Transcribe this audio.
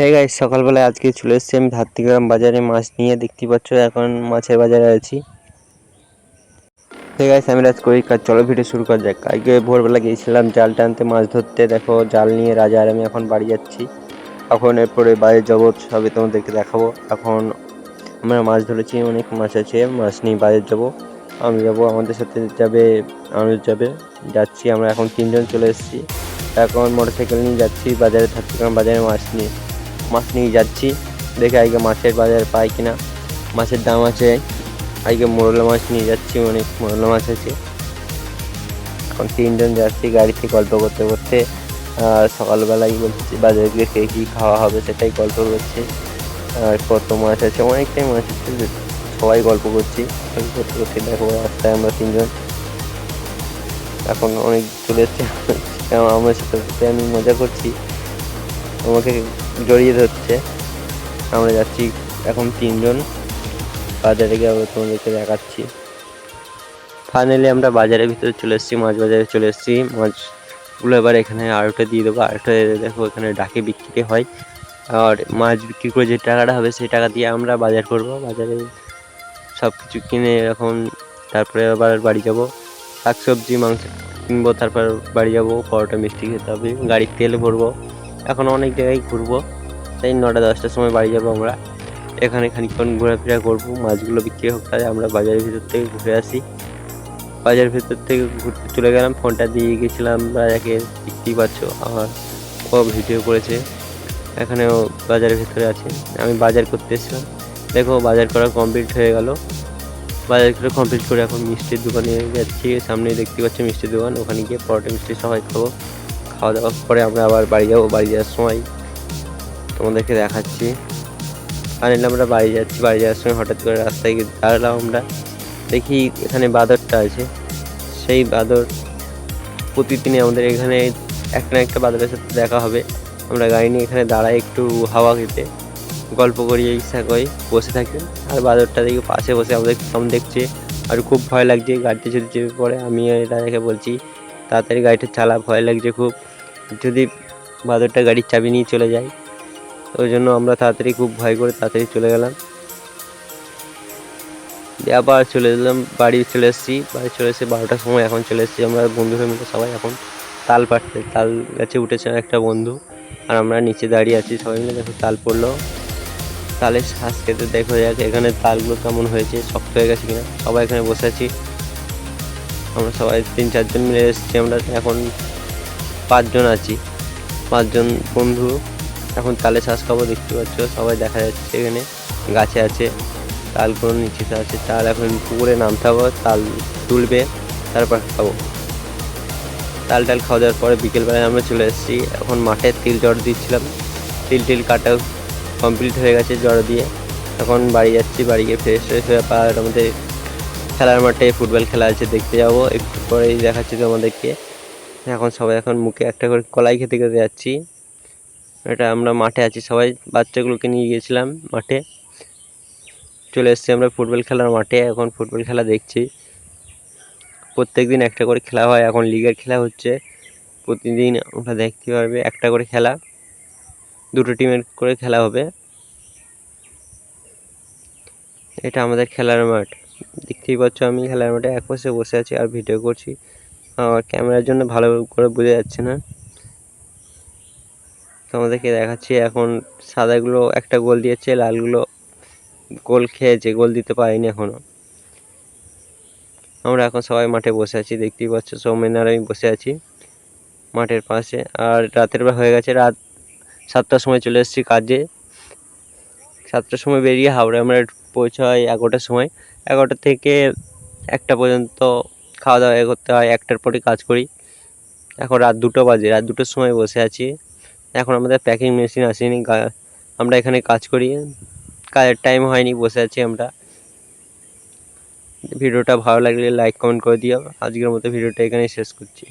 Hey guys সকালবেলায় আজকে চলে এসেছি আমি ধাত্রিগ্রাম বাজারে মাছ নিয়ে। দেখতে পাচ্ছ, এখন মাছের বাজারে আছি। হে গাইস আমি রাজ করি কাজ চলো ভিডিও শুরু করা যাক। আজকে ভোরবেলা গিয়েছিলাম, জাল টানতে, মাছ ধরতে। দেখো, জাল নিয়ে রাজা আর আমি এখন বাড়ি যাচ্ছি। এখন এরপরে বাইরে যাব, সবই তোমাদেরকে দেখাবো। এখন আমরা মাছ ধরেছি, অনেক মাছ আছে, মাছ নিয়ে বাইরে যাব। আমি যাব, আমাদের সাথে যাবে আনুষ যাবে, যাচ্ছি। আমরা এখন তিনজন চলে এসেছি। এখন মোটরসাইকেল নিয়ে যাচ্ছি, বাজারে ধাত্রিগ্রাম বাজারে মাছ নিয়ে। মাছ নিয়ে যাচ্ছি। দেখে আজকে মাছের বাজার পাই কিনা। মাছের দাম আছে। আজকে মোরলা মাছ নিয়ে যাচ্ছি, অনেক মোরলা মাছ আছে। এখন তিনজন যাচ্ছি গাড়িতে গল্প করতে করতে। আর সকালবেলায় বলছি, বাজারে গিয়ে কে কী খাওয়া হবে সেটাই গল্প করছি। আর কত মাছ আছে, অনেকটাই মাছ আছে। সবাই গল্প করছি। করতে করতে দেখো, রাস্তায় আমরা তিনজন। এখন অনেক চলে এসছে আমার সাথে আমি মজা করছি। আমাকে জড়িয়ে ধরছে। আমরা যাচ্ছি এখন তিনজন। বাজারে গিয়ে আবার তোমাদেরকে দেখাচ্ছি। ফাইনালি আমরা বাজারের ভিতরে চলে এসেছি, মাছ বাজারে চলে এসেছি। মাছগুলো এবার এখানে আড়টে দিয়ে দেবো। আড়টে দেখো এখানে ডাকে বিক্রি হয়। আর মাছ বিক্রি করে যে টাকাটা হবে সেই টাকা দিয়ে আমরা বাজার করব। বাজারে সব কিছু কিনে এখন তারপরে আবার বাড়ি যাব। শাক সবজি মাংস কিনবো, তারপর বাড়ি যাব। পরোটা মিষ্টি খেতে হবে, গাড়ির তেল ভরবো। এখন অনেক জায়গায় ঘুরবো। তাই নটা, দশটার সময় বাড়ি যাব আমরা। এখানে খানিকক্ষণ ঘোরাফেরা করব, মাছগুলো বিক্রি হোক তাই আমরা বাজারের ভিতর থেকে ঘুরে আসি। বাজারের ভিতর থেকে ঘুরতে চলে গেলাম, ফোনটা দিয়ে গেছিলাম রাজাকে, দেখতেই পাচ্ছ, আমার ও ভিডিও করেছে, এখানেও বাজারের ভিতরে আছে। আমি বাজার করতে এসেছিলাম। দেখো, বাজার করা কমপ্লিট হয়ে গেল। বাজার করে কমপ্লিট করে এখন মিষ্টির দোকানে যাচ্ছি। সামনে দেখতে পাচ্ছি মিষ্টির দোকান, ওখানে গিয়ে পরোটা, মিষ্টি সবাই খাব। খাওয়া দাওয়া করে আমরা আবার বাড়ি যাব, বাড়ি যাওয়ার সময়। তোমাদেরকে দেখাচ্ছি। আর আমরা বাড়ি যাচ্ছি। বাড়ি যাওয়ার সময় হঠাৎ করে রাস্তায় গিয়ে দাঁড়ালাম আমরা। দেখি এখানে বাদরটা আছে। সেই বাদর প্রতিদিনই আমাদের এখানে একটা না একটা বাদরের সাথে দেখা হবে। আমরা গাড়ি নিয়ে এখানে দাঁড়াই একটু হাওয়া খেতে। গল্প করি এই করি বসে থাকি। আর বাদরটা দেখি পাশে বসে আমাদের সামনে দেখছে। আর খুব ভয় লাগছে, গাড়িতে যদি চেপে পড়ে, আমি দাদাকে বলছি, তাড়াতাড়ি গাড়িটা চালা, ভয় লাগছে খুব। যদি বাদরটা গাড়ির চাবি নিয়ে চলে যায় ওই জন্য আমরা তাড়াতাড়ি খুব ভয় করে তাড়াতাড়ি চলে গেলাম। দিয়ে আবার চলে এলাম, বাড়ি চলে এসেছি। বাড়ি চলে এসে বারোটার সময় এখন চলে এসেছি আমরা বন্ধুরা মিলে সবাই। এখন তাল পাড়তে, তাল গাছে উঠেছে একটা বন্ধু। আর আমরা নিচে দাঁড়িয়ে আছি সবাই মিলে। দেখো তাল পড়ল। তালের শ্বাস খেতে দেখো যাক, এখানে তালগুলো কেমন হয়েছে, শক্ত হয়ে গেছে কিনা। সবাই এখানে বসে আছি। আমরা সবাই তিন চারজন মিলে এসেছি। আমরা এখন পাঁচজন আছি। পাঁচজন বন্ধু। এখন তালে শ্বাস খাব, দেখতে পাচ্ছ, সবাই দেখা যাচ্ছে এখানে, গাছে আছে তালগুলো নিচেতে আছে, তাল এখন পুকুরে নামতে হবে তাল তুলবে, তারপর খাব। তাল টাল খাওয়া দাওয়ার পরে বিকেলবেলায় আমরা চলে এসেছি, এখন মাঠে তিল জড় দিচ্ছিলাম, তিল টিল কাটা কমপ্লিট হয়ে গেছে জড় দিয়ে, এখন বাড়ি যাচ্ছি, বাড়ি গিয়ে ফ্রেশ ফ্রেশ হয়ে আর আমাদের খেলার মাঠে ফুটবল খেলা আছে, দেখতে যাব, একটু পরেই দেখাচ্ছি তোমাদেরকে, এখন সবাই এখন মুখে একটা করে কলাই খেতে খেতে যাচ্ছি। এটা আমরা মাঠে আছি। সবাই বাচ্চাগুলোকে নিয়ে গিয়েছিলাম মাঠে। চলে এসেছি আমরা ফুটবল খেলার মাঠে। এখন ফুটবল খেলা দেখছি। প্রত্যেক দিন একটা করে খেলা হয়। এখন লিগের খেলা হচ্ছে। প্রতিদিন আমরা দেখতে পারবে একটা করে খেলা। দুটো টিমের করে খেলা হবে। এটা আমাদের খেলার মাঠ। দেখতেই পাচ্ছ আমি খেলার মাঠে। এক পাশে বসে আছি আর ভিডিও করছি। আমার ক্যামেরার জন্য ভালো করে বোঝা যাচ্ছে না। তোমাদেরকে দেখাচ্ছি এখন সাদাগুলো, একটা গোল দিয়েছে, লালগুলো গোল খেয়েছে গোল দিতে পারেনি এখনও আমরা এখন সবাই মাঠে বসে আছি, দেখতেই পাচ্ছ সৌমেন আর আমি বসে আছি মাঠের পাশে। আর রাতের বেলা হয়ে গেছে রাত সাতটার সময় চলে এসেছি কাজে। সাতটার সময় বেরিয়ে হাওড়ায় আমরা পৌঁছাই এগারোটার সময়। এগারোটা থেকে একটা পর্যন্ত খাওয়া দাওয়া করতে হয়, একটার পরে কাজ করি। এখন রাত দুটো বাজে, রাত দুটোর সময় বসে আছি। এখন আমাদের প্যাকিং মেশিন আসেনি আমরা এখানে কাজ করি। কাজের টাইম হয়নি, বসে আছি আমরা। ভিডিওটা ভালো লাগলে লাইক কমেন্ট করে দিও। আজকের মতো ভিডিওটা এখানেই শেষ করছি।